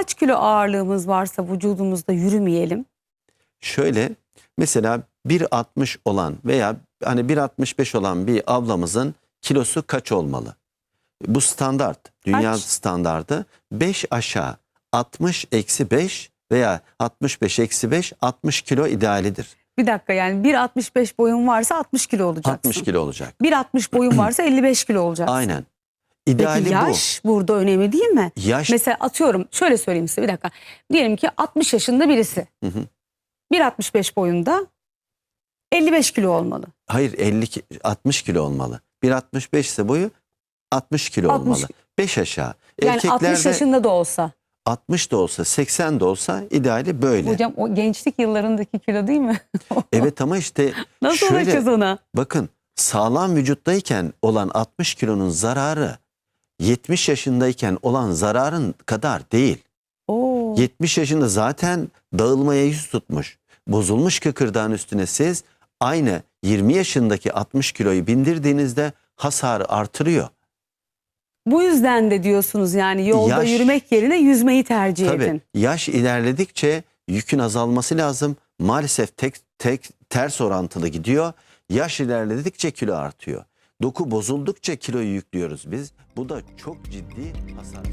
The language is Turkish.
kaç kilo ağırlığımız varsa vücudumuzda yürümeyelim? Şöyle mesela 1.60 olan veya hani 1.65 olan bir ablamızın kilosu kaç olmalı? Bu standart. Dünya Kaç? standardı 5 aşağı 60 eksi 5 veya 65 eksi 5 60 kilo idealidir. Bir dakika yani 1.65 boyun varsa 60 kilo olacaksın. 60 kilo olacak. 1.60 boyun varsa 55 kilo olacaksın. Aynen. Peki İdeali yaş burada önemli değil mi? bu. Yaş Mesela atıyorum şöyle söyleyeyim size bir dakika. Diyelim ki 60 yaşında birisi. Hı hı. 1.65 boyunda 55 kilo olmalı. hayır 50 ki- 60 kilo olmalı. 1.65 ise boyu 60 kilo 60 olmalı. 5 aşağı. Yani 60 Erkeklerde yaşında da olsa. 60 da olsa 80 de olsa ideali böyle. Hocam o gençlik yıllarındaki kilo değil mi? Evet ama işte Nasıl şöyle ona? bakın sağlam vücuttayken olan 60 kilonun zararı 70 yaşındayken olan zararın kadar değil. Oo. 70 yaşında zaten dağılmaya yüz tutmuş. Bozulmuş kıkırdağın üstüne siz aynı 20 yaşındaki 60 kiloyu bindirdiğinizde hasarı artırıyor. Bu yüzden de diyorsunuz yani yolda Yaş- yürümek yerine yüzmeyi tercih Tabii edin. yaş ilerledikçe yükün azalması lazım. Maalesef tek, tek ters orantılı gidiyor. Yaş ilerledikçe kilo artıyor. Doku bozuldukça kiloyu yüklüyoruz biz. Bu da çok ciddi hasar.